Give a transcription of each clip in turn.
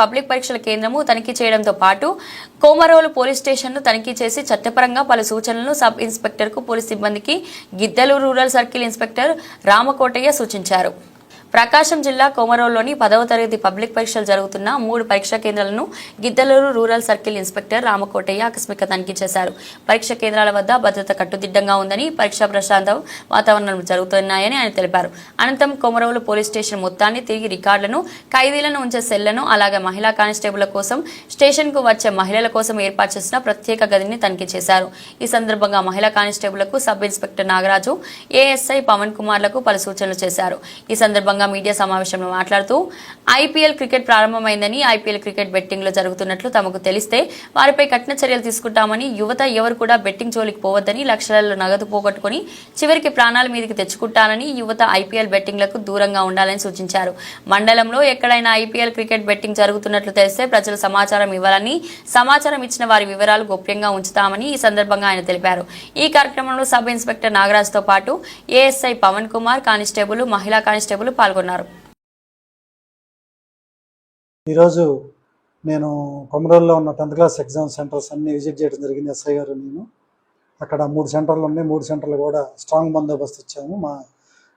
Public పరీక్షల కేంద్రము తనిఖీ చేయడంతో పాటు కోమరోలు పోలీస్ స్టేషన్ను తనిఖీ చేసి చట్టపరంగా పలు సూచనలను సబ్ ఇన్స్పెక్టర్కు పోలీస్ సిబ్బందికి Giddalur rural circle inspector Ramakotaiah సూచించారు. ప్రకాశం జిల్లా కోమరోల్లోని పదవ తరగతి పబ్లిక్ పరీక్షలు జరుగుతున్న మూడు పరీక్షా కేంద్రాలను Giddalur rural circle inspector Ramakotaiah ఆకస్మిక తనిఖీ చేశారు. పరీక్ష కేంద్రాల వద్ద భద్రత కట్టుదిట్టంగా ఉందని పరీక్షా ప్రశాంతం వాతావరణం జరుగుతున్నాయని ఆయన తెలిపారు. అనంతరం కొమరవులు పోలీస్ స్టేషన్ మొత్తాన్ని తిరిగి రికార్డులను ఖైదీలను ఉంచే సెల్లను అలాగే మహిళా కానిస్టేబుల్ కోసం స్టేషన్కు వచ్చే మహిళల కోసం ఏర్పాటు చేసిన ప్రత్యేక గదిని తనిఖీ చేశారు. ఈ సందర్భంగా మహిళా కానిస్టేబుల్కు sub inspector Nagaraju ASI Pavan కుమార్లకు పలు సూచనలు చేశారు. ఈ సందర్భంగా మీడియా సమావేశంలో మాట్లాడుతూ ఐపీఎల్ క్రికెట్ ప్రారంభమైందని ఐపీఎల్ క్రికెట్ బెట్టింగ్లో జరుగుతున్నట్లు తమకు తెలిస్తే వారిపై కఠిన చర్యలు తీసుకుంటామని యువత ఎవరు కూడా బెట్టింగ్ జోలికి పోవద్దని లక్షలలో నగదు పోగొట్టుకుని చివరికి ప్రాణాల మీదకి తెచ్చుకుంటానని యువత ఐపీఎల్ బెట్టింగ్లకు దూరంగా ఉండాలని సూచించారు. మండలంలో ఎక్కడైనా ఐపీఎల్ క్రికెట్ బెట్టింగ్ జరుగుతున్నట్లు తెలిస్తే ప్రజలు సమాచారం ఇవ్వాలని సమాచారం ఇచ్చిన వారి వివరాలు గోప్యంగా ఉంచుతామని ఈ సందర్భంగా ఆయన తెలిపారు. ఈ కార్యక్రమంలో సబ్ ఇన్స్పెక్టర్ నాగరాజ్తో పాటు ఏఎస్ఐ పవన్ కుమార్ కానిస్టేబుల్ మహిళా కానిస్టేబుల్ పాల్గొన్నారు. ఈరోజు నేను కొమరోల్లో ఉన్న టెన్త్ క్లాస్ ఎగ్జామ్ సెంటర్స్ అన్ని విజిట్ చేయడం జరిగింది ఎస్ఐ గారు నేను. అక్కడ మూడు సెంటర్లు ఉన్నాయి. మూడు సెంటర్లు కూడా స్ట్రాంగ్ బందోబస్తు ఇచ్చాము. మా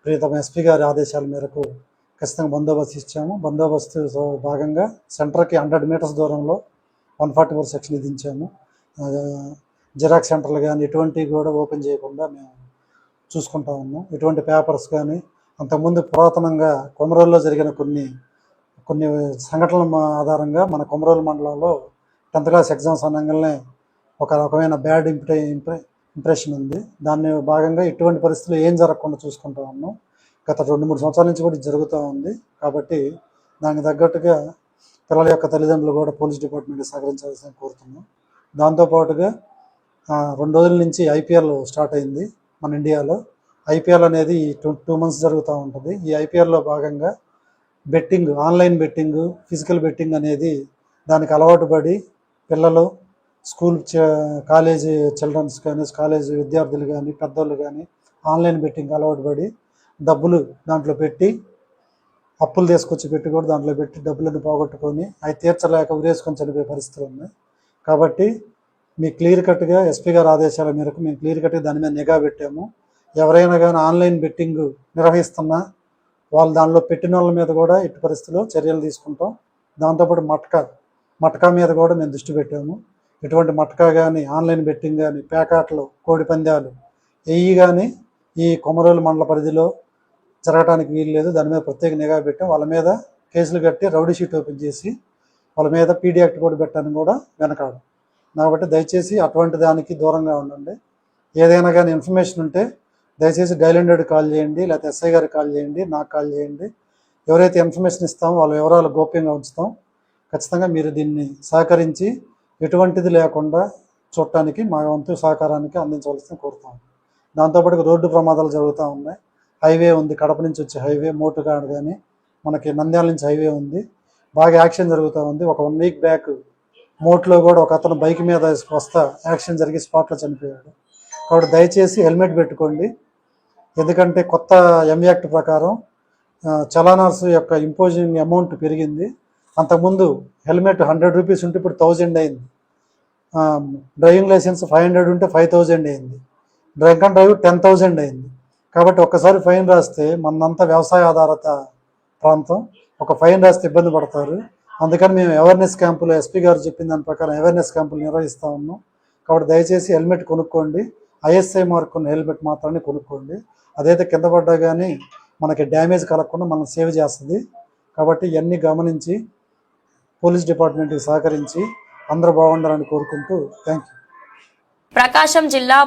ప్రియతమ ఎస్పీ గారి ఆదేశాల మేరకు ఖచ్చితంగా బందోబస్తు ఇచ్చాము. బందోబస్తు భాగంగా సెంటర్కి హండ్రెడ్ మీటర్స్ దూరంలో వన్ ఫార్టీ ఫోర్ సెక్షన్ విధించాము. జిరాక్స్ సెంటర్లు కానీ ఎటువంటివి కూడా ఓపెన్ చేయకుండా మేము చూసుకుంటా ఉన్నాం. ఎటువంటి పేపర్స్ కానీ అంతకుముందు పురాతనంగా కొమరోల్లో జరిగిన కొన్ని కొన్ని సంఘటనల ఆధారంగా మన కొమరోలు మండలంలో టెన్త్ క్లాస్ ఎగ్జామ్స్ అనగానే ఒక రకమైన బ్యాడ్ ఇంప్రె ఇంప్రెషన్ ఉంది. దాన్ని భాగంగా ఇటువంటి పరిస్థితులు ఏం జరగకుండా చూసుకుంటా ఉన్నాం. గత రెండు మూడు సంవత్సరాల నుంచి కూడా జరుగుతూ ఉంది. కాబట్టి దానికి తగ్గట్టుగా పిల్లల యొక్క తల్లిదండ్రులు కూడా పోలీస్ డిపార్ట్మెంట్ సహకరించాల్సిన కోరుతున్నాం. దాంతోపాటుగా రెండు రోజుల నుంచి ఐపీఎల్ స్టార్ట్ అయింది మన ఇండియాలో. ఐపీఎల్ అనేది టూ టూ మంత్స్ జరుగుతూ ఉంటుంది. ఈ ఐపీఎల్లో భాగంగా betting online betting physical betting అనేది దానికి అలవాటు పడి పిల్లలు స్కూల్ చ- కాలేజీ చిల్డ్రన్స్ కానీ కాలేజీ విద్యార్థులు కానీ పెద్దోళ్ళు కానీ ఆన్లైన్ బెట్టింగ్ అలవాటు పడి డబ్బులు దాంట్లో పెట్టి అప్పులు తీసుకొచ్చి పెట్టి కూడా దాంట్లో పెట్టి డబ్బులను పోగొట్టుకొని అవి తీర్చలేక ఉరేసుకొని చనిపోయే పరిస్థితులు ఉన్నాయి. కాబట్టి మీ క్లియర్ కట్గా ఎస్పీ గారి ఆదేశాల మేరకు మేము క్లియర్ కట్గా దాని మీద నిఘా పెట్టాము. ఎవరైనా కానీ ఆన్లైన్ బెట్టింగ్ నిర్వహిస్తున్నా వాళ్ళు దానిలో పెట్టిన వాళ్ళ మీద కూడా ఎట్టి పరిస్థితుల్లో చర్యలు తీసుకుంటాం. దాంతోపాటు మట్కా మట్కా మీద కూడా మేము దృష్టి పెట్టాము. ఎటువంటి మట్కా కానీ ఆన్లైన్ బెట్టింగ్ కానీ పేకాటలు కోడి పందాలు ఎయ్యి కానీ ఈ కొమరోలు మండల పరిధిలో జరగడానికి వీలు లేదు. దాని మీద ప్రత్యేక నిఘా పెట్టాం. వాళ్ళ మీద కేసులు కట్టి రౌడీ షీట్ ఓపెన్ చేసి వాళ్ళ మీద పీడీ యాక్ట్ కూడా పెట్టాలని కూడా వెనకాడు కాబట్టి దయచేసి అటువంటి దానికి దూరంగా ఉండండి. ఏదైనా కానీ ఇన్ఫర్మేషన్ ఉంటే దయచేసి డైల్ హండ్రెడ్ కాల్ చేయండి లేకపోతే ఎస్ఐ గారికి కాల్ చేయండి నాకు కాల్ చేయండి. ఎవరైతే ఇన్ఫర్మేషన్ ఇస్తామో వాళ్ళ వివరాలు గోప్యంగా ఉంచుతాం. ఖచ్చితంగా మీరు దీన్ని సహకరించి ఎటువంటిది లేకుండా చూడటానికి మా వంతు సహకారానికి అందించవలసిన కోరుతాం. దాంతోపాటు రోడ్డు ప్రమాదాలు జరుగుతూ ఉన్నాయి. హైవే ఉంది కడప నుంచి వచ్చే హైవే మోటుగాడ్ కానీ మనకి నంద్యాల నుంచి హైవే ఉంది. బాగా యాక్షన్ జరుగుతూ ఉంది. ఒక వన్ వీక్ బ్యాక్ మోట్లో కూడా ఒక అతను బైక్ మీద వస్తా యాక్షన్ జరిగి స్పాట్లో చనిపోయాడు. కాబట్టి దయచేసి హెల్మెట్ పెట్టుకోండి. ఎందుకంటే కొత్త ఎంయాక్ట్ ప్రకారం చలానర్స్ యొక్క ఇంపోజింగ్ అమౌంట్ పెరిగింది. అంతకుముందు హెల్మెట్ హండ్రెడ్ రూపీస్ ఉంటే ఇప్పుడు థౌజండ్ అయింది. డ్రైవింగ్ లైసెన్స్ ఫైవ్ హండ్రెడ్ ఉంటే ఫైవ్ థౌజండ్ అయింది. Drunk and drive ten thousand అయింది. కాబట్టి ఒక్కసారి ఫైన్ రాస్తే మనంతా వ్యవసాయ ఆధారిత ప్రాంతం. ఒక ఫైన్ రాస్తే ఇబ్బంది పడతారు. అందుకని మేము అవేర్నెస్ క్యాంపులు ఎస్పీ గారు చెప్పిన దాని ప్రకారం అవేర్నెస్ క్యాంపులు నిర్వహిస్తూ ఉన్నాం. కాబట్టి దయచేసి హెల్మెట్ కొనుక్కోండి. ఐఎస్ఐ మార్క్ ఉన్న హెల్మెట్ మాత్రమే కొనుక్కోండి. అదైతే కింద పడ్డా కానీ మనకి డ్యామేజ్ కలగకుండా మనం సేవ్ చేస్తుంది. కాబట్టి ఇవన్నీ గమనించి పోలీస్ డిపార్ట్మెంట్కి సహకరించి అందరూ బాగుండాలని కోరుకుంటూ థ్యాంక్ యూ ప్రకాశం జిల్లా